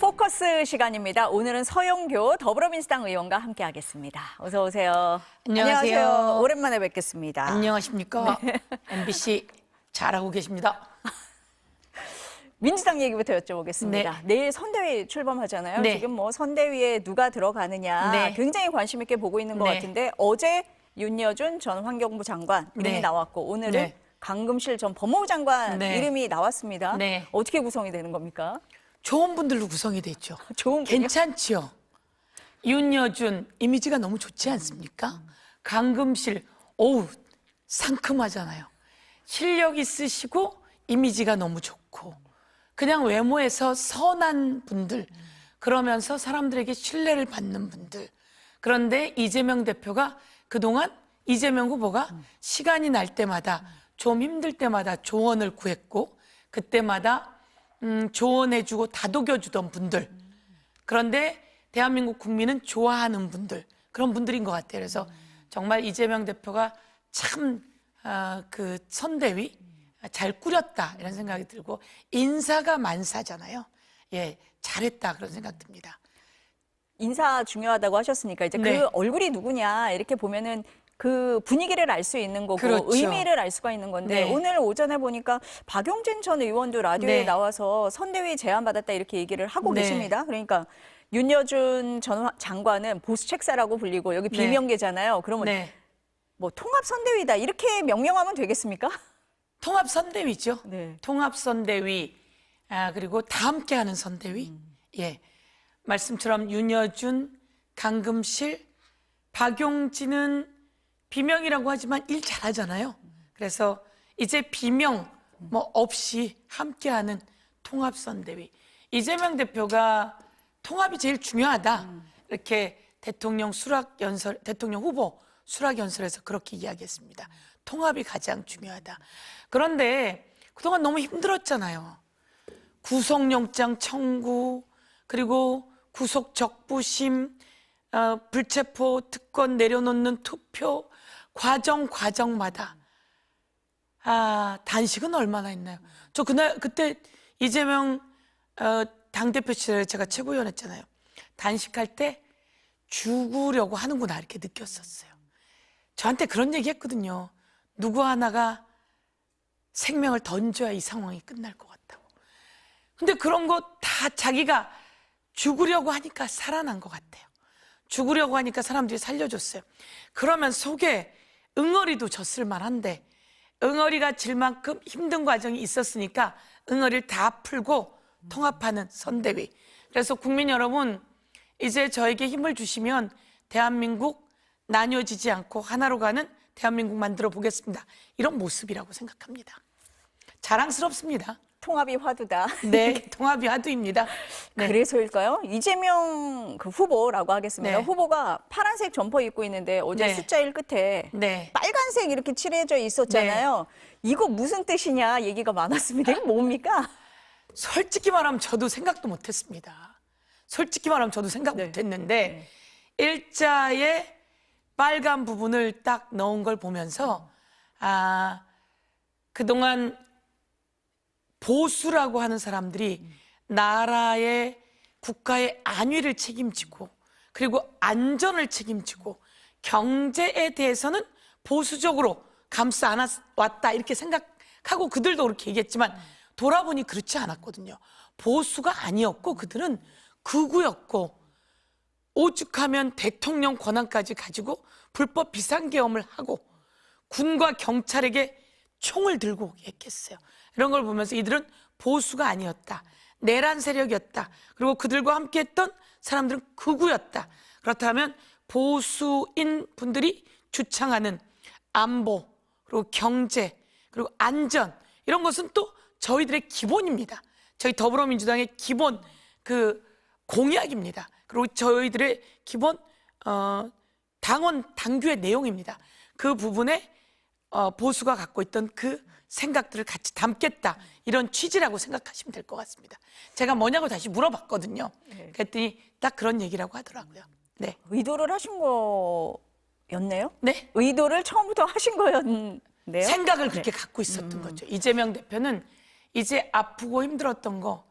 포커스 시간입니다. 오늘은 서영교 더불어민주당 의원과 함께하겠습니다. 어서 오세요. 안녕하세요. 오랜만에 뵙겠습니다. 안녕하십니까. MBC 잘하고 계십니다. 민주당 얘기부터 여쭤보겠습니다. 네. 내일 선대위 출범하잖아요. 네. 지금 뭐 선대위에 누가 들어가느냐 네. 굉장히 관심 있게 보고 있는 것 네. 같은데 어제 윤여준 전 환경부 장관 이름이 네. 나왔고 오늘은 네. 강금실 전 법무부 장관 네. 이름이 나왔습니다. 네. 어떻게 구성이 되는 겁니까? 좋은 분들로 구성이 됐죠. 좋은 분이요? 괜찮지요. 윤여준 이미지가 너무 좋지 않습니까? 강금실 어우 상큼하잖아요. 실력 있으시고 이미지가 너무 좋고 그냥 외모에서 선한 분들 그러면서 사람들에게 신뢰를 받는 분들 그런데 이재명 대표가 그동안 이재명 후보가 시간이 날 때마다 좀 힘들 때마다 조언을 구했고 그때마다 음, 조언해주고 다독여주던 분들 그런데 대한민국 국민은 좋아하는 분들 그런 분들인 것 같아요. 그래서 정말 이재명 대표가 참그 선대위 잘 꾸렸다 이런 생각이 들고 인사가 만사잖아요. 예, 잘했다 그런 생각 듭니다. 인사 중요하다고 하셨으니까 이제 네. 그 얼굴이 누구냐 이렇게 보면은 그 분위기를 알 수 있는 거고 그렇죠. 의미를 알 수가 있는 건데 네. 오늘 오전에 보니까 박용진 전 의원도 라디오에 네. 나와서 선대위 제안 받았다 이렇게 얘기를 하고 네. 계십니다. 그러니까 윤여준 전 화- 장관은 보수 책사라고 불리고 여기 네. 비명계잖아요. 그러면 네, 뭐 통합 선대위다 이렇게 명명하면 되겠습니까? 통합 선대위죠. 네. 통합 선대위 아, 그리고 다 함께하는 선대위. 예, 말씀처럼 윤여준, 강금실, 박용진은 비명이라고 하지만 일 잘하잖아요. 그래서 이제 비명 뭐 없이 함께하는 통합 선대위. 이재명 대표가 통합이 제일 중요하다. 이렇게 대통령 수락 연설, 대통령 후보 수락 연설에서 그렇게 이야기했습니다. 통합이 가장 중요하다. 그런데 그동안 너무 힘들었잖아요. 구속영장 청구 그리고 구속 적부심 어, 불체포 특권 내려놓는 투표 과정 과정마다 아 단식은 얼마나 했나요? 저 그날 그때 이재명 어, 당 대표 시절에 제가 최고위원 했잖아요. 단식할 때 죽으려고 하는구나 이렇게 느꼈었어요. 저한테 그런 얘기 했거든요. 누구 하나가 생명을 던져야 이 상황이 끝날 것 같다고. 근데 그런 거 다 자기가 죽으려고 하니까 살아난 것 같아요. 죽으려고 하니까 사람들이 살려줬어요. 그러면 속에 응어리도 졌을 만한데 응어리가 질 만큼 힘든 과정이 있었으니까 응어리를 다 풀고 통합하는 선대위. 그래서 국민 여러분 이제 저에게 힘을 주시면 대한민국 나뉘어지지 않고 하나로 가는 대한민국 만들어 보겠습니다. 이런 모습이라고 생각합니다. 자랑스럽습니다. 통합이 화두다. 네, 통합이 하두입니다. 네. 그래서일까요? 이재명 그 후보라고 하겠습니다. 네. 후보가 파란색 점퍼 입고 있는데 어제 네. 숫자 1 끝에 네. 빨간색 이렇게 칠해져 있었잖아요. 이거 무슨 뜻이냐 얘기가 많았습니다. 이거 뭡니까? 솔직히 말하면 저도 생각도 못했습니다. 솔직히 말하면 저도 생각 네. 못했는데 일자에 빨간 부분을 딱 넣은 걸 보면서 아 그동안 보수라고 하는 사람들이 나라의 국가의 안위를 책임지고 그리고 안전을 책임지고 경제에 대해서는 보수적으로 감싸 안았다 이렇게 생각하고 그들도 그렇게 얘기했지만 돌아보니 그렇지 않았거든요. 보수가 아니었고 그들은 극우였고 오죽하면 대통령 권한까지 가지고 불법 비상계엄을 하고 군과 경찰에게 총을 들고 했겠어요. 이런 걸 보면서 이들은 보수가 아니었다. 내란 세력이었다. 그리고 그들과 함께 했던 사람들은 극우였다. 그렇다면 보수인 분들이 주창하는 안보 그리고 경제 그리고 안전 이런 것은 또 저희들의 기본입니다. 저희 더불어민주당의 기본 그 공약입니다. 그리고 저희들의 기본 어, 당원 당규의 내용입니다. 그 부분에 어, 보수가 갖고 있던 그 생각들을 같이 담겠다 이런 취지라고 생각하시면 될 것 같습니다. 제가 뭐냐고 다시 물어봤거든요. 네. 그랬더니 딱 그런 얘기라고 하더라고요. 네, 의도를 하신 거였네요? 네. 의도를 처음부터 하신 거였네요? 생각을 그렇게 갖고 있었던 거죠. 이재명 대표는 이제 아프고 힘들었던 거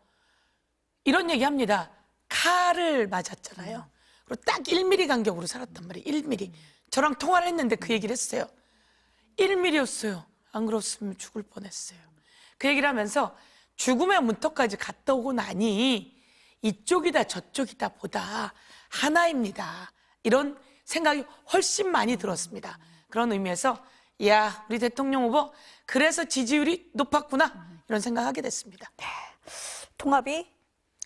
이런 얘기 합니다. 칼을 맞았잖아요. 그리고 딱 1mm 간격으로 살았단 말이에요. 1mm. 저랑 통화를 했는데 그 얘기를 했어요. 1mm였어요. 안 그렇으면 죽을 뻔했어요. 그 얘기를 하면서 죽음의 문턱까지 갔다 오고 나니 이쪽이다 저쪽이다 보다 하나입니다. 이런 생각이 훨씬 많이 들었습니다. 그런 의미에서 야 우리 대통령 후보 그래서 지지율이 높았구나 이런 생각하게 됐습니다. 통합이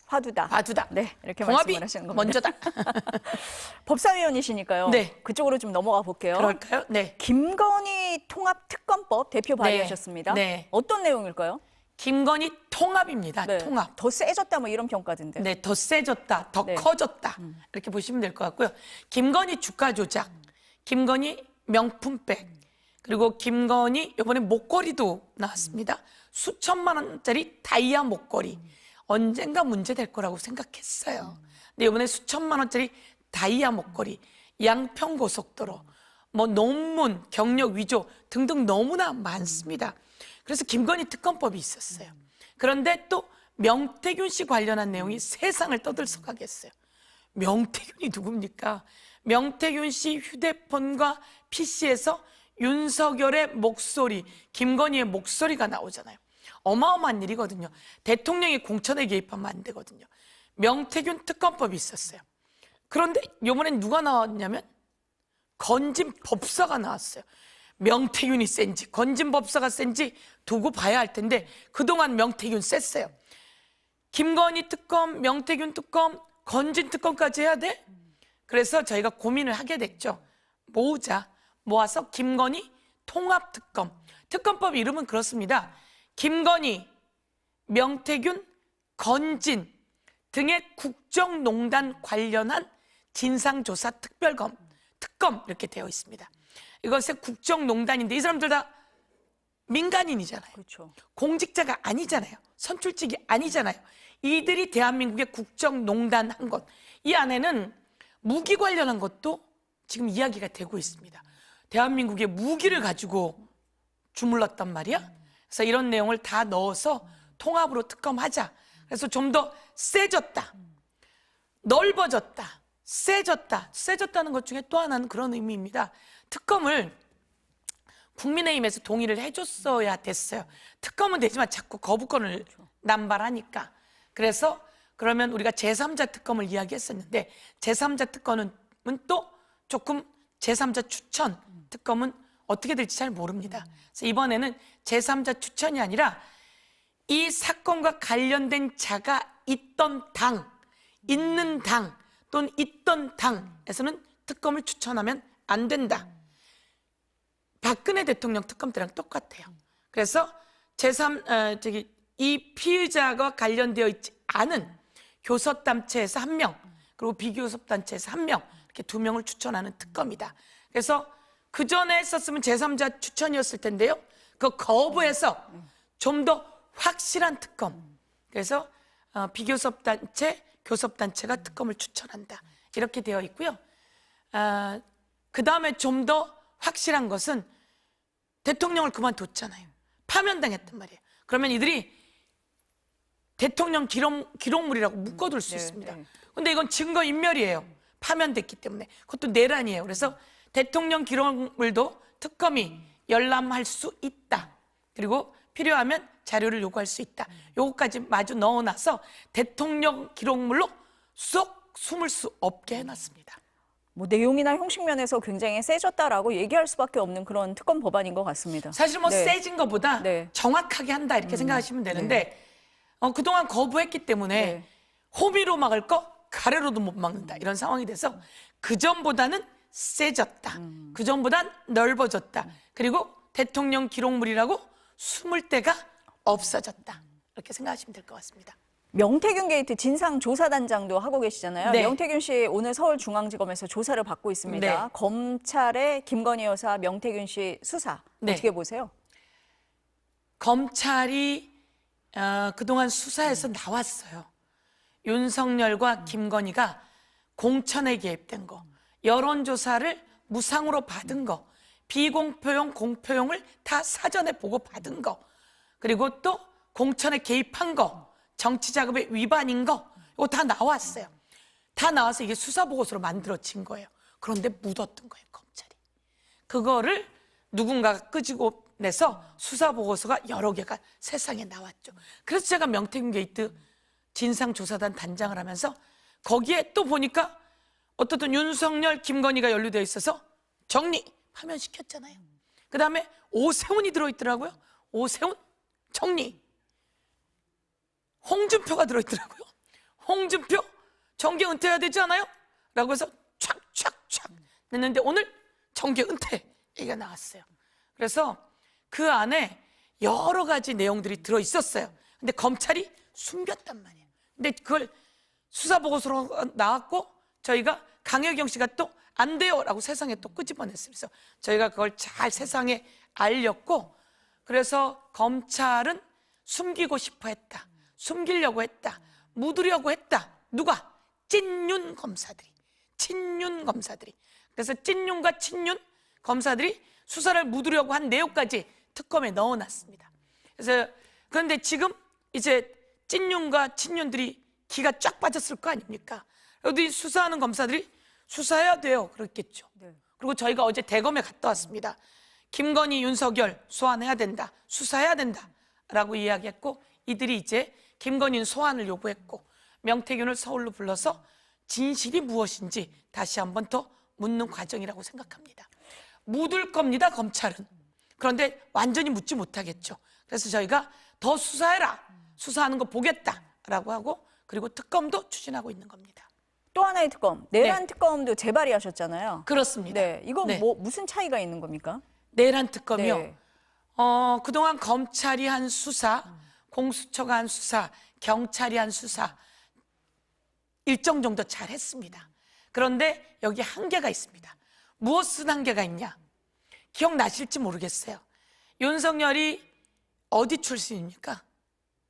화두다. 아두다. 네, 이렇게 통합이 말씀을 하시는 겁니다. 먼저다. 법사위원이시니까요. 네. 그쪽으로 좀 넘어가 볼게요. 그럴까요? 네. 김건희 통합 특검법 대표 발의하셨습니다. 네. 어떤 내용일까요? 김건희 통합입니다. 네. 통합. 더 세졌다 뭐 이런 평가던데. 네, 더 세졌다, 더 네. 커졌다. 이렇게 보시면 될 것 같고요. 김건희 주가 조작, 김건희 명품백, 그리고 김건희 이번에 목걸이도 나왔습니다. 수천만 원짜리 다이아 목걸이. 언젠가 문제 될 거라고 생각했어요. 근데 이번에 수천만 원짜리 다이아 목걸이, 양평 고속도로, 뭐 논문, 경력 위조 등등 너무나 많습니다. 그래서 김건희 특검법이 있었어요. 그런데 또 명태균 씨 관련한 내용이 세상을 떠들썩하게 했어요. 명태균이 누굽니까? 명태균 씨 휴대폰과 PC에서 윤석열의 목소리, 김건희의 목소리가 나오잖아요. 어마어마한 일이거든요. 대통령이 공천에 개입하면 안 되거든요. 명태균 특검법이 있었어요. 그런데 이번엔 누가 나왔냐면 건진 법사가 나왔어요. 명태균이 센지 건진 법사가 센지 두고 봐야 할 텐데 그동안 명태균 셌어요. 김건희 특검, 명태균 특검, 건진 특검까지 해야 돼? 그래서 저희가 고민을 하게 됐죠. 모으자. 모아서 김건희 통합 특검. 특검법 이름은 그렇습니다. 김건희, 명태균, 건진 등의 국정농단 관련한 진상조사 특별검, 특검 이렇게 되어 있습니다. 이것의 국정농단인데 이 사람들 다 민간인이잖아요. 그렇죠. 공직자가 아니잖아요. 선출직이 아니잖아요. 이들이 대한민국의 국정농단 한 것. 이 안에는 무기 관련한 것도 지금 이야기가 되고 있습니다. 대한민국의 무기를 가지고 주물렀단 말이야. 그래서 이런 내용을 다 넣어서 통합으로 특검하자. 그래서 좀 더 세졌다. 넓어졌다. 세졌다. 세졌다는 것 중에 또 하나는 그런 의미입니다. 특검을 국민의힘에서 동의를 해줬어야 됐어요. 특검은 되지만 자꾸 거부권을 남발하니까. 그래서 그러면 우리가 제3자 특검을 이야기했었는데 제3자 특검은 또 조금 제3자 추천 특검은 어떻게 될지 잘 모릅니다. 그래서 이번에는 제3자 추천이 아니라 이 사건과 관련된 자가 있던 당, 있는 당 또는 있던 당에서는 특검을 추천하면 안 된다. 박근혜 대통령 특검 때랑 똑같아요. 그래서 제3 어, 저기 이 피의자가 관련되어 있지 않은 교섭 단체에서 한 명, 그리고 비교섭 단체에서 한 명, 이렇게 두 명을 추천하는 특검이다. 그래서 그 전에 했었으면 제3자 추천이었을 텐데요. 그 거부해서 좀 더 확실한 특검. 그래서 어, 비교섭 단체, 교섭 단체가 특검을 추천한다. 이렇게 되어 있고요. 아, 그 다음에 좀 더 확실한 것은 대통령을 그만뒀잖아요. 파면당했단 말이에요. 그러면 이들이 대통령 기록, 기록물이라고 묶어둘 수 네, 있습니다. 네. 근데 이건 증거 인멸이에요. 파면됐기 때문에. 그것도 내란이에요. 그래서 대통령 기록물도 특검이 열람할 수 있다. 그리고 필요하면 자료를 요구할 수 있다. 요거까지 마주 넣어놔서 대통령 기록물로 쏙 숨을 수 없게 해놨습니다. 뭐 내용이나 형식 면에서 굉장히 세졌다라고 얘기할 수밖에 없는 그런 특검 법안인 것 같습니다. 사실 뭐 네. 세진 것보다 네. 정확하게 한다 이렇게 생각하시면 되는데 어, 그동안 거부했기 때문에 네. 호미로 막을 거 가래로도 못 막는다 이런 상황이 돼서 그 전보다는 세졌다. 음. 그 전보단 넓어졌다. 그리고 대통령 기록물이라고 숨을 데가 없어졌다. 이렇게 생각하시면 될 것 같습니다. 명태균 게이트 진상조사단장도 하고 계시잖아요. 네. 명태균 씨 오늘 서울중앙지검에서 조사를 받고 있습니다. 네. 검찰의 김건희 여사, 명태균 씨 수사 네. 어떻게 보세요? 검찰이 어, 그동안 수사에서 나왔어요. 윤석열과 김건희가 공천에 개입된 거, 여론조사를 무상으로 받은 거, 비공표용, 공표용을 다 사전에 보고 받은 거, 그리고 또 공천에 개입한 거, 정치 자금의 위반인 거, 이거 다 나왔어요. 다 나와서 이게 수사 보고서로 만들어진 거예요. 그런데 묻었던 거예요, 검찰이. 그거를 누군가가 끄집고 내서 수사 보고서가 여러 개가 세상에 나왔죠. 그래서 제가 명태균 게이트 진상조사단 단장을 하면서 거기에 또 보니까 어떻든 윤석열, 김건희가 연루되어 있어서 정리 파면시켰잖아요. 그 다음에 오세훈이 들어있더라고요. 오세훈 정리. 홍준표가 들어있더라고요. 홍준표 정계 은퇴해야 되지 않아요? 라고 해서 촥촥촥 냈는데 오늘 정계 은퇴 얘기가 나왔어요. 그래서 그 안에 여러 가지 내용들이 들어 있었어요. 근데 검찰이 숨겼단 말이에요. 근데 그걸 수사 보고서로 나왔고 저희가 강혜경 씨가 또 안 돼요라고 세상에 또 끄집어냈어요. 그래서 저희가 그걸 잘 세상에 알렸고 그래서 검찰은 숨기고 싶어 했다. 숨기려고 했다. 묻으려고 했다. 누가? 찐윤 검사들이. 친윤 검사들이. 그래서 찐윤과 친윤 검사들이 수사를 묻으려고 한 내용까지 특검에 넣어놨습니다. 그래서 그런데 지금 이제 찐윤과 친윤들이 기가 쫙 빠졌을 거 아닙니까? 어디 수사하는 검사들이 수사해야 돼요. 그렇겠죠. 네. 그리고 저희가 어제 대검에 갔다 왔습니다. 김건희, 윤석열 소환해야 된다. 수사해야 된다. 라고 이야기했고 이들이 이제 김건희는 소환을 요구했고 명태균을 서울로 불러서 진실이 무엇인지 다시 한 번 더 묻는 과정이라고 생각합니다. 묻을 겁니다, 검찰은. 그런데 완전히 묻지 못하겠죠. 그래서 저희가 더 수사해라. 수사하는 거 보겠다라고 하고 그리고 특검도 추진하고 있는 겁니다. 또 하나의 특검, 내란 네. 특검도 재발의하셨잖아요. 그렇습니다. 네, 이건 네. 뭐 무슨 차이가 있는 겁니까? 내란 특검이요. 네. 어, 그동안 검찰이 한 수사, 공수처가 한 수사, 경찰이 한 수사 일정 정도 잘 했습니다. 그런데 여기 한계가 있습니다. 무엇은 한계가 있냐? 기억나실지 모르겠어요. 윤석열이 어디 출신입니까?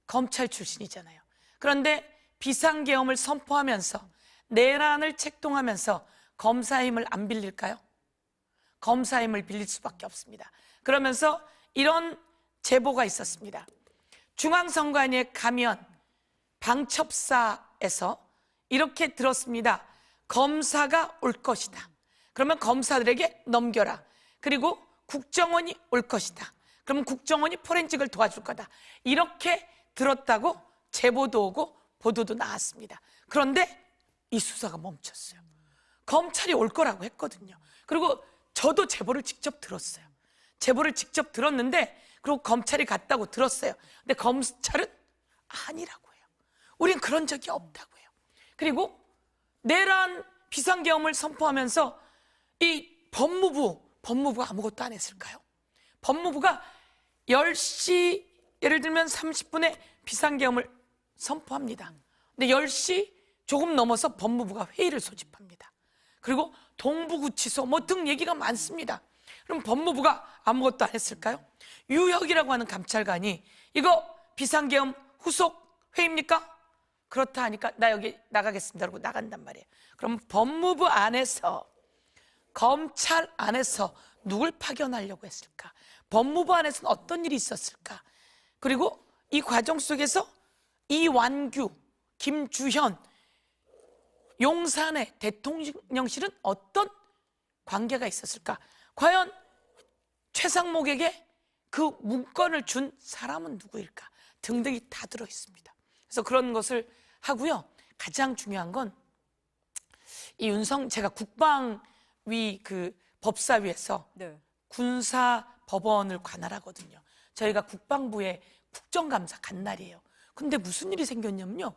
검찰 출신이잖아요. 그런데 비상계엄을 선포하면서 내란을 책동하면서 검사 힘을 안 빌릴까요? 검사 힘을 빌릴 수밖에 없습니다. 그러면서 이런 제보가 있었습니다. 중앙선관위에 가면 방첩사에서 이렇게 들었습니다. 검사가 올 것이다. 그러면 검사들에게 넘겨라. 그리고 국정원이 올 것이다. 그러면 국정원이 포렌직을 도와줄 거다. 이렇게 들었다고 제보도 오고 보도도 나왔습니다. 그런데 이 수사가 멈췄어요. 검찰이 올 거라고 했거든요. 그리고 저도 제보를 직접 들었어요. 제보를 직접 들었는데 그리고 검찰이 갔다고 들었어요. 근데 검찰은 아니라고 해요. 우린 그런 적이 없다고 해요. 그리고 내란 비상계엄을 선포하면서 이 법무부 법무부가 아무것도 안 했을까요? 법무부가 10시 예를 들면 30분에 비상계엄을 선포합니다. 근데 10시 조금 넘어서 법무부가 회의를 소집합니다. 그리고 동부구치소 뭐 등 얘기가 많습니다. 그럼 법무부가 아무것도 안 했을까요? 유혁이라고 하는 감찰관이 이거 비상계엄 후속 회의입니까? 그렇다 하니까 나 여기 나가겠습니다. 그러고 나간단 말이에요. 그럼 법무부 안에서 검찰 안에서 누굴 파견하려고 했을까? 법무부 안에서는 어떤 일이 있었을까? 그리고 이 과정 속에서 이완규, 김주현, 용산의 대통령실은 어떤 관계가 있었을까? 과연 최상목에게 그 문건을 준 사람은 누구일까? 등등이 다 들어 있습니다. 그래서 그런 것을 하고요. 가장 중요한 건 이 윤성 제가 국방위 그 법사위에서 네. 군사 법원을 관할하거든요. 저희가 국방부에 국정감사 간 날이에요. 근데 무슨 일이 생겼냐면요.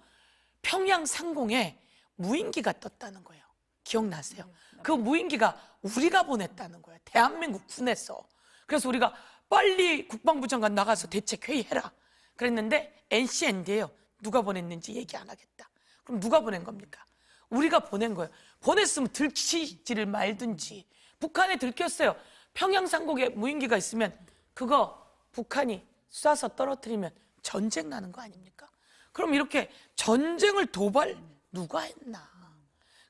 평양 상공에 무인기가 떴다는 거예요. 기억나세요? 그 무인기가 우리가 보냈다는 거예요. 대한민국 군에서. 그래서 우리가 빨리 국방부 장관 나가서 대책 회의해라. 그랬는데 NCND예요. 누가 보냈는지 얘기 안 하겠다. 그럼 누가 보낸 겁니까? 우리가 보낸 거예요. 보냈으면 들키지를 말든지. 북한에 들켰어요. 평양 상공에 무인기가 있으면 그거 북한이 쏴서 떨어뜨리면 전쟁 나는 거 아닙니까? 그럼 이렇게 전쟁을 도발 누가 했나?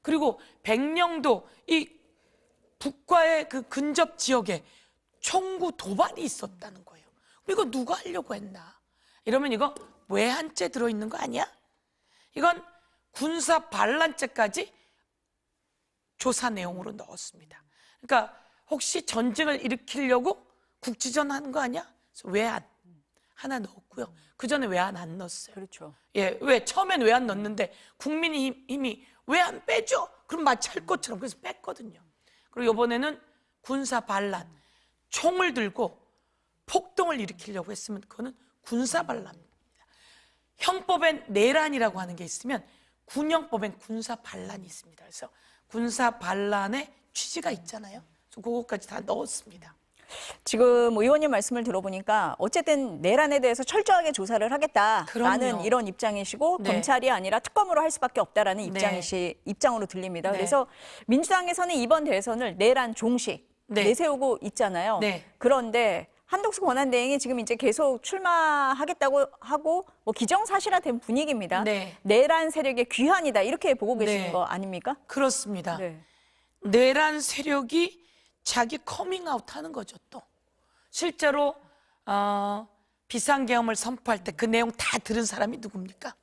그리고 백령도 이 북과의 그 근접 지역에 총구 도발이 있었다는 거예요. 이거 누가 하려고 했나? 이러면 이거 외환죄 들어있는 거 아니야? 이건 군사 반란죄까지 조사 내용으로 넣었습니다. 그러니까 혹시 전쟁을 일으키려고 국지전 하는 거 아니야? 외안 하나 넣었고요. 그 전에 외안 안 넣었어요. 그렇죠. 예, 왜 처음엔 왜 안 넣었는데 국민의힘이 왜 안 빼줘? 그럼 할 것처럼 그래서 뺐거든요. 그리고 이번에는 군사 반란, 총을 들고 폭동을 일으키려고 했으면 그거는 군사 반란입니다. 형법엔 내란이라고 하는 게 있으면 군형법엔 군사 반란이 있습니다. 그래서 군사 반란의 취지가 있잖아요. 그래서 그것까지 다 넣었습니다. 지금 의원님 말씀을 들어보니까 어쨌든 내란에 대해서 철저하게 조사를 하겠다라는 그럼요. 이런 입장이시고 네. 검찰이 아니라 특검으로 할 수밖에 없다라는 입장이시 입장으로 들립니다. 네. 그래서 민주당에서는 이번 대선을 내란 종식 네. 내세우고 있잖아요. 네. 그런데 한독수 권한대행이 지금 이제 계속 출마하겠다고 하고 뭐 기정사실화된 분위기입니다. 네. 내란 세력의 귀환이다 이렇게 보고 계시는 네. 거 아닙니까? 그렇습니다. 네. 내란 세력이 자기 커밍아웃 하는 거죠 또. 실제로 어, 비상계엄을 선포할 때 그 내용 다 들은 사람이 누굽니까?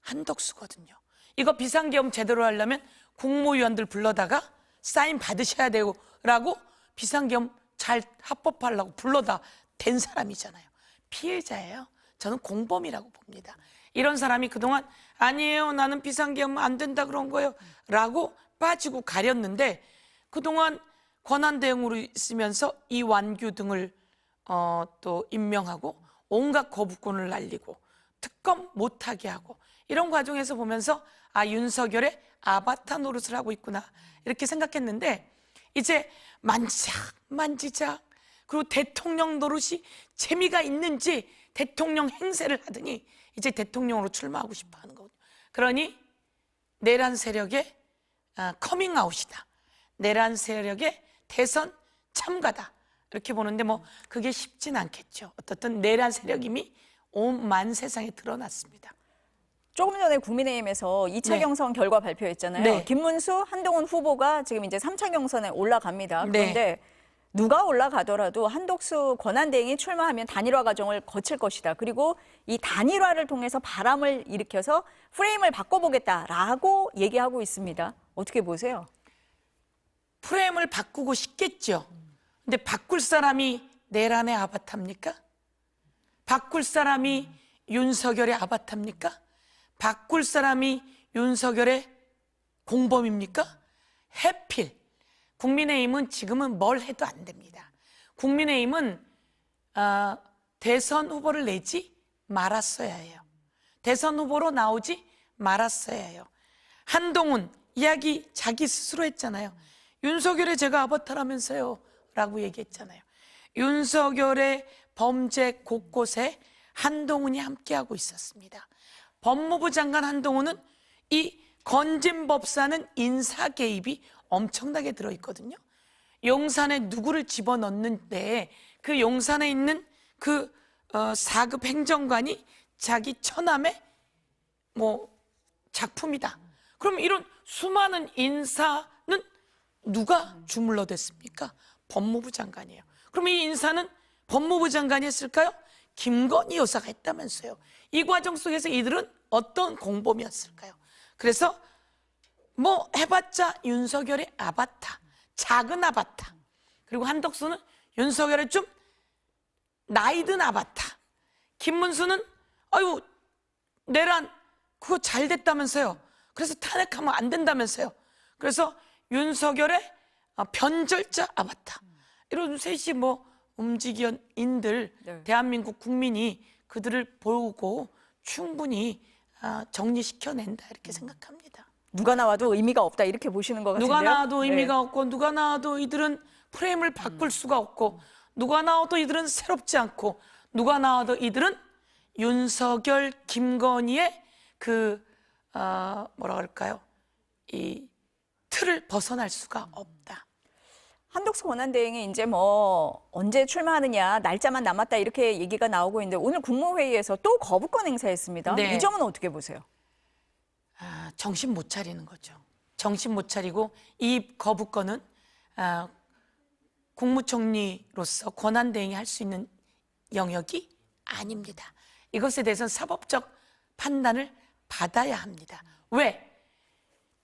한덕수거든요. 이거 비상계엄 제대로 하려면 국무위원들 불러다가 사인 받으셔야 되고 라고 비상계엄 잘 합법하려고 불러다 댄 사람이잖아요. 피해자예요. 저는 공범이라고 봅니다. 이런 사람이 그동안 아니에요 나는 비상계엄 안 된다 그런 거예요. 라고 빠지고 가렸는데 그동안 권한 대행으로 있으면서 이완규 등을 어, 또 임명하고 온갖 거부권을 날리고 특검 못하게 하고 이런 과정에서 보면서 아 윤석열의 아바타 노릇을 하고 있구나 이렇게 생각했는데 이제 만지작 만지작 그리고 대통령 노릇이 재미가 있는지 대통령 행세를 하더니 이제 대통령으로 출마하고 싶어 하는 거거든요. 그러니 내란 세력의 아, 커밍아웃이다. 내란 세력의 대선 참가다. 이렇게 보는데 뭐 그게 쉽진 않겠죠. 어떻든 내란 세력 이미 온만 세상에 드러났습니다. 조금 전에 국민의힘에서 2차 네. 경선 결과 발표했잖아요. 네. 김문수, 한동훈 후보가 지금 이제 3차 경선에 올라갑니다. 네. 그런데 누가 올라가더라도 한독수 권한대행이 출마하면 단일화 과정을 거칠 것이다. 그리고 이 단일화를 통해서 바람을 일으켜서 프레임을 바꿔보겠다라고 얘기하고 있습니다. 어떻게 보세요? 프레임을 바꾸고 싶겠죠. 근데 바꿀 사람이 내란의 아바타입니까? 바꿀 사람이 윤석열의 아바타입니까? 바꿀 사람이 윤석열의 공범입니까? 해필. 국민의힘은 지금은 뭘 해도 안 됩니다. 국민의힘은 아, 대선 후보를 내지 말았어야 해요. 대선 후보로 나오지 말았어야 해요. 한동훈 이야기 자기 스스로 했잖아요. 윤석열의 제가 아바타라면서요. 라고 얘기했잖아요. 윤석열의 범죄 곳곳에 한동훈이 함께하고 있었습니다. 법무부 장관 한동훈은 이 건진 법사는 인사 개입이 엄청나게 들어있거든요. 용산에 누구를 집어넣는데 그 용산에 있는 그 어, 4급 행정관이 자기 처남의 뭐 작품이다. 그럼 이런 수많은 인사는 누가 주물러 댔습니까? 법무부 장관이에요. 그럼 이 인사는 법무부 장관이 했을까요? 김건희 여사가 했다면서요. 이 과정 속에서 이들은 어떤 공범이었을까요? 그래서 뭐 해봤자 윤석열의 아바타, 작은 아바타. 그리고 한덕수는 윤석열의 좀 나이 든 아바타. 김문수는 아유 내란 그거 잘 됐다면서요. 그래서 탄핵하면 안 된다면서요. 그래서 윤석열의 어, 변절자 아바타. 이런 셋이 뭐 움직인들 네. 대한민국 국민이 그들을 보고 충분히 아, 정리시켜낸다 이렇게 생각합니다. 누가 나와도 의미가 없다 이렇게 보시는 것 같은데요. 누가 나와도 네. 의미가 없고 누가 나와도 이들은 프레임을 바꿀 수가 없고 누가 나와도 이들은 새롭지 않고 누가 나와도 이들은 윤석열, 김건희의 그 어, 뭐라 그럴까요? 이 틀을 벗어날 수가 없다. 한독수 권한대행이 이제 뭐 언제 출마하느냐 날짜만 남았다 이렇게 얘기가 나오고 있는데 오늘 국무회의에서 또 거부권 행사했습니다. 네. 이 점은 어떻게 보세요? 아, 정신 못 차리는 거죠. 정신 못 차리고 이 거부권은 아, 국무총리로서 권한대행이 할 수 있는 영역이 아닙니다. 이것에 대해서는 사법적 판단을 받아야 합니다. 왜?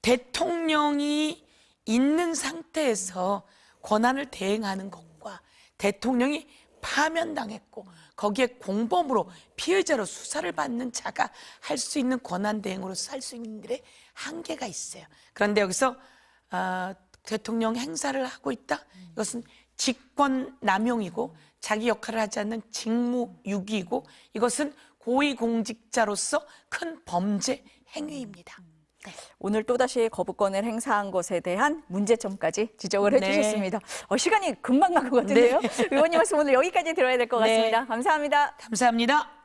대통령이 있는 상태에서 권한을 대행하는 것과 대통령이 파면당했고 거기에 공범으로 피해자로 수사를 받는 자가 할 수 있는 권한 대행으로서 할 수 있는 일에 한계가 있어요. 그런데 여기서 어, 대통령 행사를 하고 있다. 이것은 직권 남용이고 자기 역할을 하지 않는 직무 유기이고 이것은 고위공직자로서 큰 범죄 행위입니다. 오늘 또다시 거부권을 행사한 것에 대한 문제점까지 지적을 네. 해주셨습니다. 어, 시간이 금방 간 것 같은데요. 의원님 말씀 오늘 여기까지 들어야 될것 네. 같습니다. 감사합니다. 감사합니다.